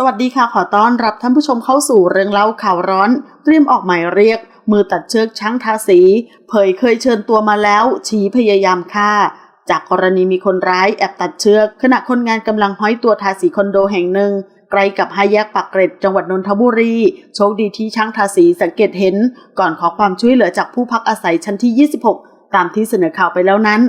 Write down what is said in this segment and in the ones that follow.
สวัสดีค่ะขอต้อนรับท่านผู้ชมเข้าสู่เรื่องเล่าข่าวร้อน เตรียมออกหมายเรียก มือตัดเชือกช่างทาสี เผยเคยเชิญตัวมาแล้ว ชี้พยายามฆ่า จากกรณีมีคนร้ายแอบตัดเชือก ขณะคนงานกำลังห้อยตัวทาสีคอนโดแห่งหนึ่งใกล้กับห้าแยกปากเกร็ดจังหวัดนนทบุรี โชคดีที่ช่างทาสีสังเกตเห็น ก่อนขอความช่วยเหลือจากผู้พักอาศัยชั้นที่ 26 ตามที่เสนอข่าวไปแล้วนั้น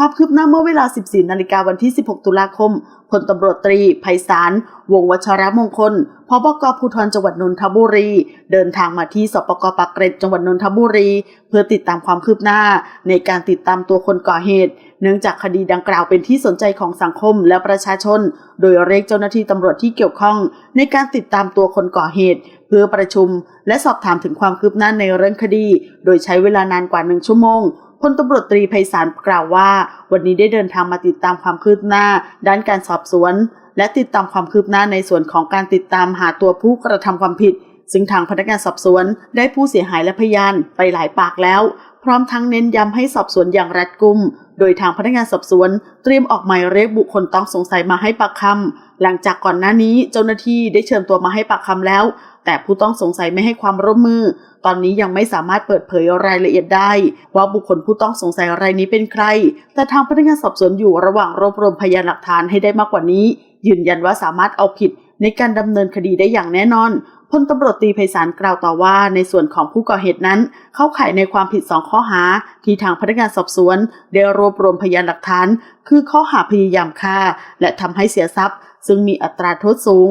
ความคืบหน้าเมื่อเวลา 14 นาฬิกาวันที่ 16 ตุลาคม พลตำรวจตรีไพศาล วงศ์วัชรมงคล พบกภูธรจังหวัดนนทบุรี เดินทางมาที่สปกปากเกร็ดจังหวัดนนทบุรี เพื่อติดตามความคืบหน้าในการติดตามตัวคนก่อเหตุ เนื่องจากคดีดังกล่าวเป็นที่สนใจของสังคมและประชาชน โดยเรียกเจ้าหน้าที่ตำรวจที่เกี่ยวข้อง ในการติดตามตัวคนก่อเหตุ เพื่อประชุม และสอบถามถึงความคืบหน้าในเรื่องคดี โดยใช้เวลานานกว่าหนึ่งชั่วโมง พลตำรวจตรีไพศาลกล่าวว่า วันนี้ได้เดินทางมาติดตามความคืบหน้า ด้านการสอบสวน และติดตามความคืบหน้าในส่วนของการติดตามหาตัวผู้กระทำความผิด ซึ่งทางพนักงานสอบสวนได้ผู้เสียหายและพยานไปหลายปากแล้ว พร้อมทั้งเน้นย้ำให้สอบสวนอย่างรัดกุม โดยทางพนักงานสอบสวนเตรียมออกหมายเรียกบุคคลต้องสงสัยมาให้ปากคำหลังจากก่อนหน้านี้เจ้าหน้าที่ได้เชิญตัวมาให้ปากคำแล้ว แต่ผู้ต้องสงสัยไม่ให้ความร่วมมือ ตอนนี้ยังไม่สามารถเปิดเผยรายละเอียดได้ ว่าบุคคลผู้ต้องสงสัยรายนี้เป็นใคร แต่ทางพนักงานสอบสวนอยู่ระหว่างรวบรวมพยานหลักฐานให้ได้มากกว่านี้ ยืนยันว่าสามารถเอาผิดในการดำเนินคดีได้อย่างแน่นอนพลตำรวจตีไพศาลกล่าวต่อว่าในส่วนของผู้ก่อเหตุนั้น เข้าข่ายในความผิดสองข้อหา ที่ทางพนักงานสอบสวน ได้รวบรวมพยานหลักฐาน คือข้อหาพยายามฆ่า และทำให้เสียทรัพย์ ซึ่งมีอัตราโทษสูง